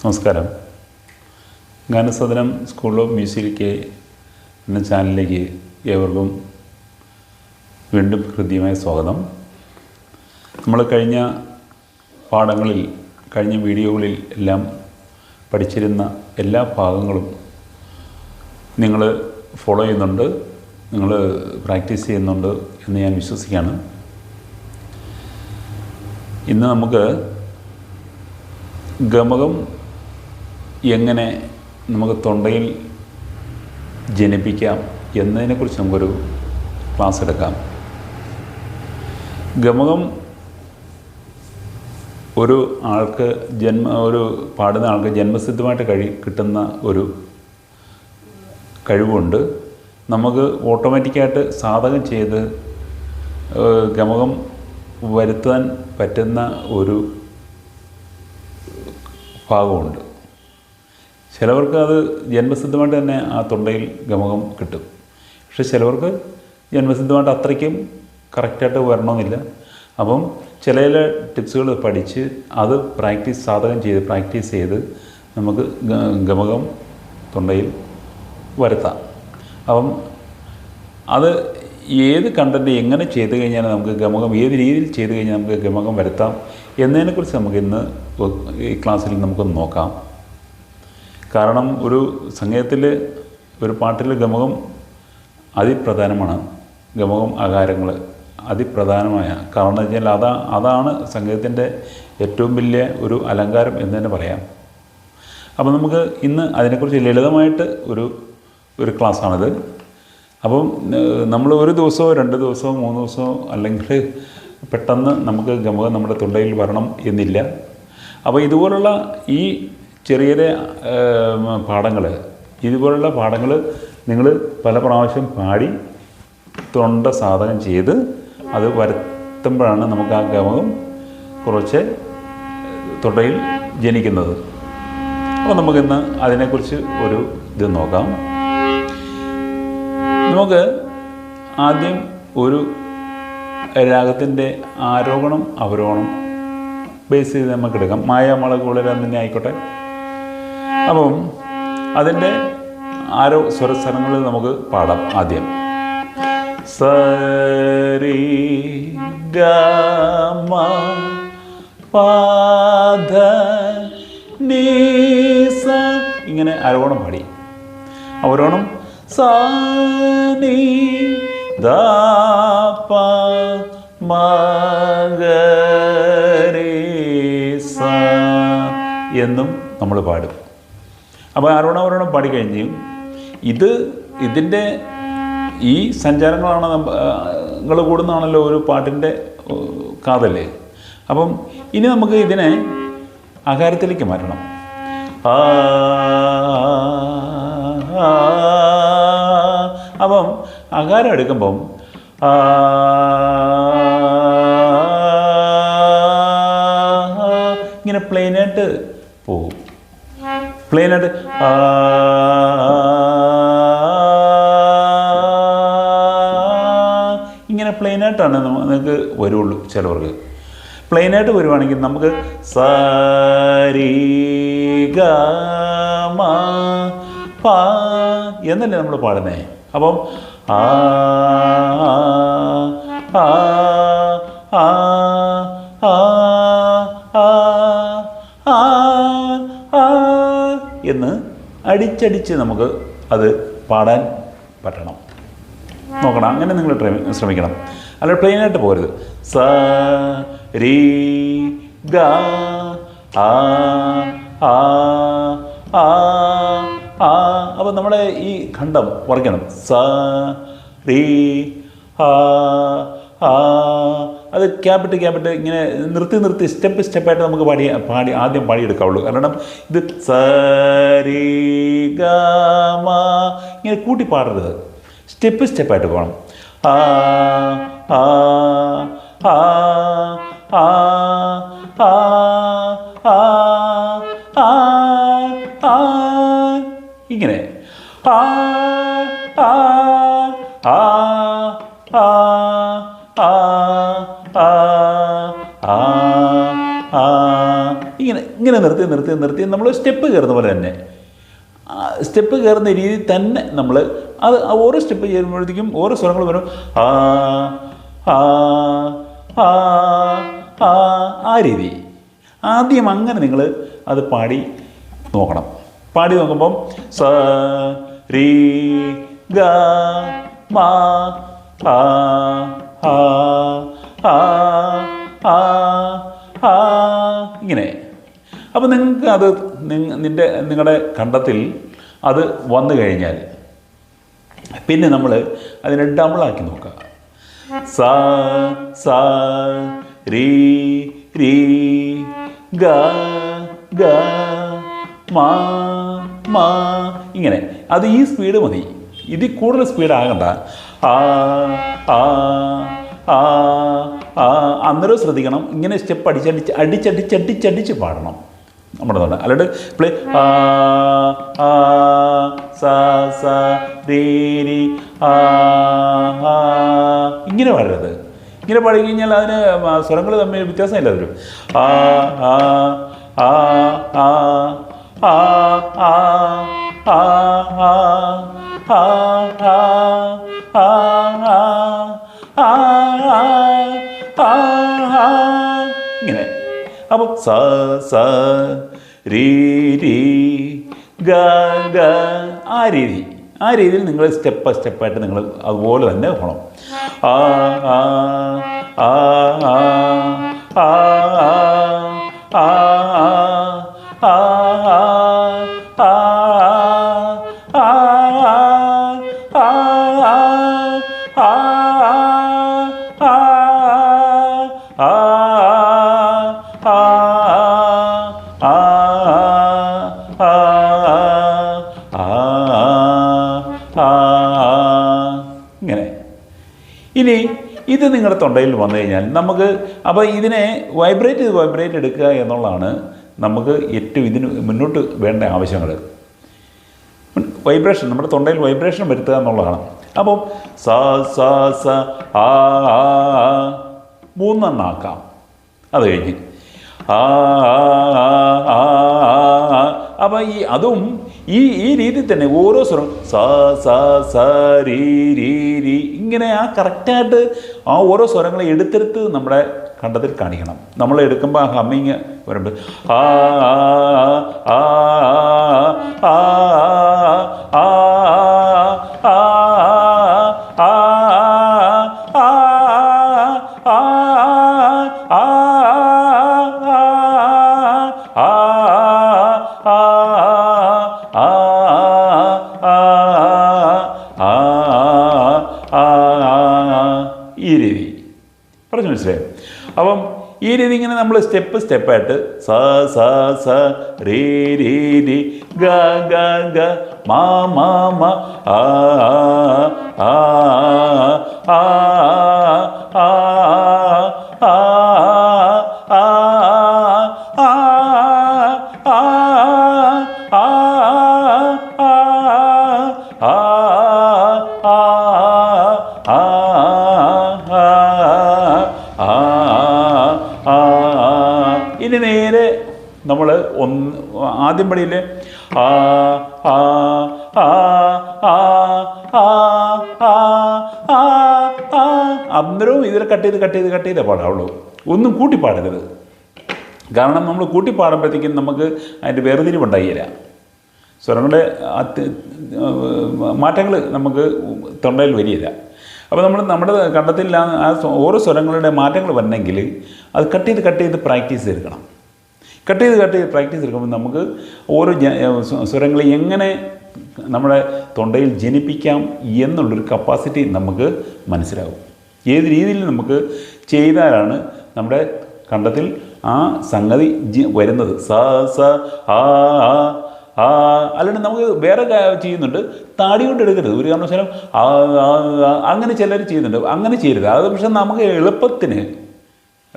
നമസ്കാരം. ഗാനസദനം school of music എന്ന ചാനലിലേക്ക് ഏവർക്കും വീണ്ടും ഹൃദ്യമായ സ്വാഗതം. നമ്മൾ കഴിഞ്ഞ പാഠങ്ങളിൽ കഴിഞ്ഞ വീഡിയോകളിൽ എല്ലാം പഠിച്ചിരുന്ന എല്ലാ ഭാഗങ്ങളും നിങ്ങൾ ഫോളോ ചെയ്യുന്നുണ്ട് നിങ്ങൾ പ്രാക്ടീസ് ചെയ്യുന്നുണ്ട് എന്ന് ഞാൻ വിശ്വസിക്കുകയാണ്. ഇന്ന് നമുക്ക് ഗമകം എങ്ങനെ നമുക്ക് തൊണ്ടയിൽ ജനിപ്പിക്കാം എന്നതിനെക്കുറിച്ച് നമുക്കൊരു ക്ലാസ് എടുക്കാം. ഗമകം ഒരു ആൾക്ക് ജന്മ ഒരു പാടുന്ന ആൾക്ക് ജന്മസിദ്ധമായിട്ട് കഴി കിട്ടുന്ന ഒരു കഴിവുണ്ട്. നമുക്ക് ഓട്ടോമാറ്റിക്കായിട്ട് സാധകം ചെയ്ത് ഗമകം വരുത്താൻ പറ്റുന്ന ഒരു ഭാഗമുണ്ട്. ചിലവർക്ക് അത് ജന്മസിദ്ധമായിട്ട് തന്നെ ആ തൊണ്ടയിൽ ഗമകം കിട്ടും. പക്ഷെ ചിലവർക്ക് ജന്മസിദ്ധമായിട്ട് അത്രയ്ക്കും കറക്റ്റായിട്ട് വരണമെന്നില്ല. അപ്പം ചില ചില ടിപ്സുകൾ പഠിച്ച് അത് പ്രാക്ടീസ് സാധകം ചെയ്ത് പ്രാക്ടീസ് ചെയ്ത് നമുക്ക് ഗമകം തൊണ്ടയിൽ വരുത്താം. അപ്പം അത് ഏത് കണ്ടന്റ് എങ്ങനെ ചെയ്ത് കഴിഞ്ഞാൽ നമുക്ക് ഗമകം ഏത് രീതിയിൽ ചെയ്ത് കഴിഞ്ഞാൽ നമുക്ക് ഗമകം വരുത്താം എന്നതിനെക്കുറിച്ച് നമുക്ക് ഇന്ന് ഈ ക്ലാസ്സിൽ നമുക്കൊന്ന് നോക്കാം. കാരണം ഒരു സംഗീതത്തിൽ ഒരു പാട്ടിൽ ഗമകം അതിപ്രധാനമാണ്. ഗമകം ആകാരങ്ങൾ അതിപ്രധാനമായ കാരണം എന്ന് വെച്ചാൽ അതാ അതാണ് സംഗീതത്തിന്റെ ഏറ്റവും വലിയ ഒരു അലങ്കാരം എന്ന് തന്നെ പറയാം. അപ്പോൾ നമുക്ക് ഇന്ന് അതിനെക്കുറിച്ച് ലളിതമായിട്ട് ഒരു ഒരു ക്ലാസ്സാണിത്. അപ്പം നമ്മൾ ഒരു ദിവസമോ രണ്ട് ദിവസമോ മൂന്ന് ദിവസമോ അല്ലെങ്കിൽ പെട്ടെന്ന് നമുക്ക് ഗമകം നമ്മുടെ തൊണ്ടയിൽ വരണം എന്നില്ല. അപ്പോൾ ഇതുപോലുള്ള ഈ ചെറിയ ചെറിയ പാഠങ്ങൾ ഇതുപോലുള്ള പാഠങ്ങൾ നിങ്ങൾ പല പ്രാവശ്യം പാടി തൊണ്ട സാധകം ചെയ്ത് അത് വരുത്തുമ്പോഴാണ് നമുക്ക് ആ ഗമകം കുറച്ച് തൊണ്ടയിൽ ജനിക്കുന്നത്. അപ്പോൾ നമുക്കിന്ന് അതിനെക്കുറിച്ച് ഒരു ഇത് നോക്കാം. നമുക്ക് ആദ്യം ഒരു രാഗത്തിന്റെ ആരോഹണം അവരോഹണം ബേസ് ചെയ്ത് നമുക്ക് എടുക്കാം. മായാമളക് വളരെ തന്നെ ആയിക്കോട്ടെ. അപ്പം അതിന്റെ ആരോ സ്വരസ്ഥലങ്ങളിൽ നമുക്ക് പാടാം ആദ്യം. സരി ഗമ പാധ നീസ. ഇങ്ങനെ അരോണം പാടി. അവരോണം സാനി ദാപ സ എന്നും നമ്മൾ പാടും. അപ്പോൾ ആരോണം പാടി പാടിക്കഴിഞ്ഞ് ഇത് ഇതിന്റെ ഈ സഞ്ചാരങ്ങളാണ് നിങ്ങൾ കൂടുന്നതാണല്ലോ ഒരു പാട്ടിന്റെ കാതല്ലേ അപ്പം ഇനി നമുക്ക് ഇതിനെ ആകാരത്തിലേക്ക് മാറ്റണം. അപ്പം അകാരം എടുക്കുമ്പം ഇങ്ങനെ പ്ലെയിനായിട്ട് പ്ലെയിനായിട്ട് ആയിട്ട് ഇങ്ങനെ പ്ലെയിനായിട്ടാണ് നിങ്ങൾക്ക് വരുള്ളൂ ചിലവർക്ക്. പ്ലെയിനായിട്ട് വരുവാണെങ്കിൽ നമുക്ക് സാരി പ എന്നല്ലേ നമ്മൾ പാടുന്നേ? അപ്പം ആ അടിച്ചടിച്ച് നമുക്ക് അത് പാടാൻ പറ്റണം. നോക്കണം. അങ്ങനെ നിങ്ങൾ ശ്രമിക്കണം. അല്ല പ്ലെയിനായിട്ട് പോരുത് സ രീ ഗ ആ ആ ആ ആ. നമ്മുടെ ഈ ഖണ്ഡം കുറയ്ക്കണം സ രീ ആ ആ. അത് ക്യാപിട്ട് ക്യാപിട്ട് ഇങ്ങനെ നിർത്തി നിർത്തി സ്റ്റെപ്പ് സ്റ്റെപ്പായിട്ട് നമുക്ക് പാടി പാടി ആദ്യം പാടിയെടുക്കാവുള്ളൂ കാരണം ഇത് സരി ഇങ്ങനെ കൂട്ടി പാടരുത് സ്റ്റെപ്പ് സ്റ്റെപ്പായിട്ട് പോകണം ആ ആ ആ ആ ആ ആ ആ ആ ഇങ്ങനെ ആ ആ ആ ആ ആ ആ ഇങ്ങനെ ഇങ്ങനെ നിർത്തി നിർത്തി നിർത്തി നമ്മൾ സ്റ്റെപ്പ് കയറുന്ന പോലെ തന്നെ. സ്റ്റെപ്പ് കയറുന്ന രീതി തന്നെ നമ്മൾ അത് ഓരോ സ്റ്റെപ്പ് ചെയ്യുമ്പോഴത്തേക്കും ഓരോ സ്വരങ്ങൾ വരും. ആ ആ രീതി. ആദ്യം അങ്ങനെ നിങ്ങൾ അത് പാടി നോക്കണം. പാടി നോക്കുമ്പം സ രീ ഗ മ ആ ആ ആ ഇങ്ങനെ. അപ്പോൾ നിങ്ങൾക്ക് അത് നിന്റെ നിങ്ങളുടെ കണ്ടത്തിൽ അത് വന്നു കഴിഞ്ഞാൽ പിന്നെ നമ്മൾ അതിനെ ഡബിളാക്കി നോക്കുക സാ സാ രീ രീ ഗ ഗ മാ മാ. ഇങ്ങനെ. അത് ഈ സ്പീഡ് മതി. ഇതിൽ കൂടുതൽ സ്പീഡ് ആകണ്ട ആ ആ ആ അന്നേരം ശ്രദ്ധിക്കണം ഇങ്ങനെ സ്റ്റെപ്പ് അടിച്ചടിച്ച് അടിച്ചടിച്ചടിച്ചടിച്ച് പാടണം നമ്മുടെ നാട് അല്ലാണ്ട് പ്ലേ ആ ആ സ സ രീ രീ ആ ഇങ്ങനെ പാടരുത് ഇങ്ങനെ പാടി കഴിഞ്ഞാൽ അതിന് സ്വരങ്ങൾ തമ്മിൽ വ്യത്യാസമില്ല വരും ആ ആ ആ ആ ആ ആ ആ ആ ആ ആ ആ ആ ആ ആ ഇങ്ങനെ അപ്പോൾ സ സ രീ രീ ഗ ഗ ആ രീതി ആ രീതിയിൽ നിങ്ങൾ സ്റ്റെപ്പ് ബൈ സ്റ്റെപ്പായിട്ട് നിങ്ങൾ അതുപോലെ തന്നെ പോകണം ആ ആ ആ ആ ആ ആ ആ ആ ഇനി ഇത് നിങ്ങളുടെ തൊണ്ടയിൽ വന്നു കഴിഞ്ഞാൽ നമുക്ക് അപ്പോൾ ഇതിനെ വൈബ്രേറ്റ് ചെയ്ത് വൈബ്രേറ്റ് എടുക്കുക എന്നുള്ളതാണ് നമുക്ക് ഏറ്റവും ഇതിന് മുന്നോട്ട് വേണ്ട ആവശ്യങ്ങൾ വൈബ്രേഷൻ നമ്മുടെ തൊണ്ടയിൽ വൈബ്രേഷൻ വരുത്തുക എന്നുള്ളതാണ് അപ്പം സ സ സ ആ ആ ആ. മൂന്നെണ്ണം ആക്കാം അത് കഴിഞ്ഞ് ആ. അപ്പം ഈ അതും ഈ ഈ രീതിയിൽ തന്നെ ഓരോ സ്വരം സ സ സ രീ രീ രീ ഇങ്ങനെ ആ കറക്റ്റായിട്ട് ആ ഓരോ സ്വരങ്ങളെ എടുത്തെടുത്ത് നമ്മുടെ കണ്ടത്തിൽ കാണിക്കണം നമ്മൾ എടുക്കുമ്പോൾ ആ ഹമ്മിങ് വരുമ്പോൾ ആ ആ ആ ആ ആ ആ ആ ഈ രീതി ഇങ്ങനെ നമ്മൾ സ്റ്റെപ്പ് സ്റ്റെപ്പായിട്ട് സ സ സ രീ രേ രി ഗ ഗ ഗ മാ മാ മ ആ ആ ആ ആ ആ ആ ഇനി നേരെ നമ്മൾ ഒന്ന് ആദ്യം പടിയിലെ ആ ആ ആ അന്നേരവും ഇതിൽ കട്ട് ചെയ്ത് കട്ട് ചെയ്ത് കട്ട് ചെയ്തേ പാടാവുള്ളൂ. ഒന്നും കൂട്ടി പാടരുത് കാരണം നമ്മൾ കൂട്ടി പാടുമ്പോഴത്തേക്കും നമുക്ക് അതിന്റെ വേർതിരിവുണ്ടായില്ല സ്വരങ്ങളുടെ മാറ്റങ്ങൾ നമുക്ക് തൊണ്ടയിൽ വരികയില്ല അപ്പോൾ നമ്മൾ നമ്മുടെ കണ്ടത്തിൽ ആ ഓരോ സ്വരങ്ങളുടെ മാറ്റങ്ങൾ വരണമെങ്കിൽ അത് കട്ട് ചെയ്ത് കട്ട് ചെയ്ത് പ്രാക്ടീസ് എടുക്കണം കട്ട് ചെയ്ത് കട്ട് ചെയ്ത് പ്രാക്ടീസ് എടുക്കുമ്പോൾ നമുക്ക് ഓരോ സ്വരങ്ങളെ എങ്ങനെ നമ്മുടെ തൊണ്ടയിൽ ജനിപ്പിക്കാം എന്നുള്ളൊരു കപ്പാസിറ്റി നമുക്ക് മനസ്സിലാവും ഏത് രീതിയിൽ നമുക്ക് ചെയ്താലാണ് നമ്മുടെ കണ്ടത്തിൽ ആ സംഗതി വരുന്നത്. സ സ ആ അല്ലാണ്ട് നമുക്ക് വേറെ ചെയ്യുന്നുണ്ട്. താടി കൊണ്ട് എടുക്കരുത്. ഒരു കാരണവശാലും അങ്ങനെ ചിലർ ചെയ്യുന്നുണ്ട്. അങ്ങനെ ചെയ്യരുത്. അത് പക്ഷെ നമുക്ക് എളുപ്പത്തിന്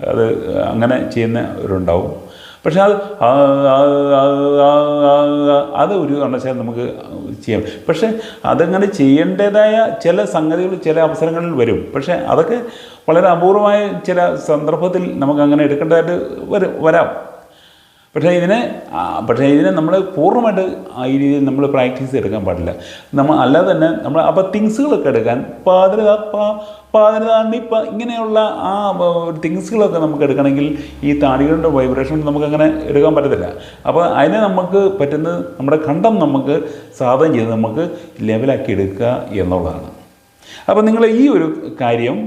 അത് അങ്ങനെ ചെയ്യുന്നവരുണ്ടാവും പക്ഷെ അത് അത് ഒരു കാരണവശാലും നമുക്ക് ചെയ്യാം. പക്ഷെ അതങ്ങനെ ചെയ്യേണ്ടതായ ചില സംഗതികൾ ചില അവസരങ്ങളിൽ വരും. പക്ഷെ അതൊക്കെ വളരെ അപൂർവമായ ചില സന്ദർഭത്തിൽ നമുക്ക് അങ്ങനെ എടുക്കേണ്ടതായിട്ട് വരും വരാം. പക്ഷേ ഇതിനെ പക്ഷേ ഇതിനെ നമ്മൾ പൂർണമായിട്ട് ഈ രീതിയിൽ നമ്മൾ പ്രാക്ടീസ് എടുക്കാൻ പാടില്ല. നമ്മൾ അല്ലാതെ തന്നെ നമ്മൾ അപ്പോൾ തിങ്സുകളൊക്കെ എടുക്കാൻ പാതിര പാതിരതാണ്ടി ഇപ്പം ഇങ്ങനെയുള്ള ആ ഒരു തിങ്സുകളൊക്കെ നമുക്ക് എടുക്കണമെങ്കിൽ ഈ താടികളുടെ വൈബ്രേഷൻ നമുക്കങ്ങനെ എടുക്കാൻ പറ്റത്തില്ല. അപ്പോൾ അതിനെ നമുക്ക് പറ്റുന്നത് നമ്മുടെ കണ്ടം നമുക്ക് സാധനം ചെയ്ത് നമുക്ക് ലെവലാക്കി എടുക്കുക എന്നുള്ളതാണ്. അപ്പോൾ നിങ്ങൾ ഈ ഒരു കാര്യം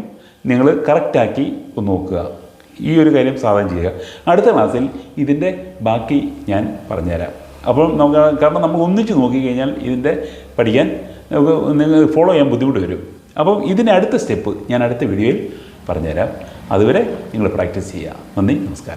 നിങ്ങൾ കറക്റ്റാക്കി നോക്കുക. ഈ ഒരു കാര്യം സാധനം ചെയ്യുക. അടുത്ത ക്ലാസ്സിൽ ഇതിന്റെ ബാക്കി ഞാൻ പറഞ്ഞുതരാം. അപ്പോൾ നമുക്ക് കാരണം നമുക്ക് ഒന്നിച്ച് നോക്കിക്കഴിഞ്ഞാൽ ഇതിന്റെ പഠിക്കാൻ നിങ്ങൾ ഫോളോ ചെയ്യാൻ ബുദ്ധിമുട്ട് വരും. അപ്പം ഇതിന്റെ അടുത്ത സ്റ്റെപ്പ് ഞാൻ അടുത്ത വീഡിയോയിൽ പറഞ്ഞുതരാം. അതുവരെ നിങ്ങൾ പ്രാക്ടീസ് ചെയ്യുക. നന്ദി നമസ്കാരം.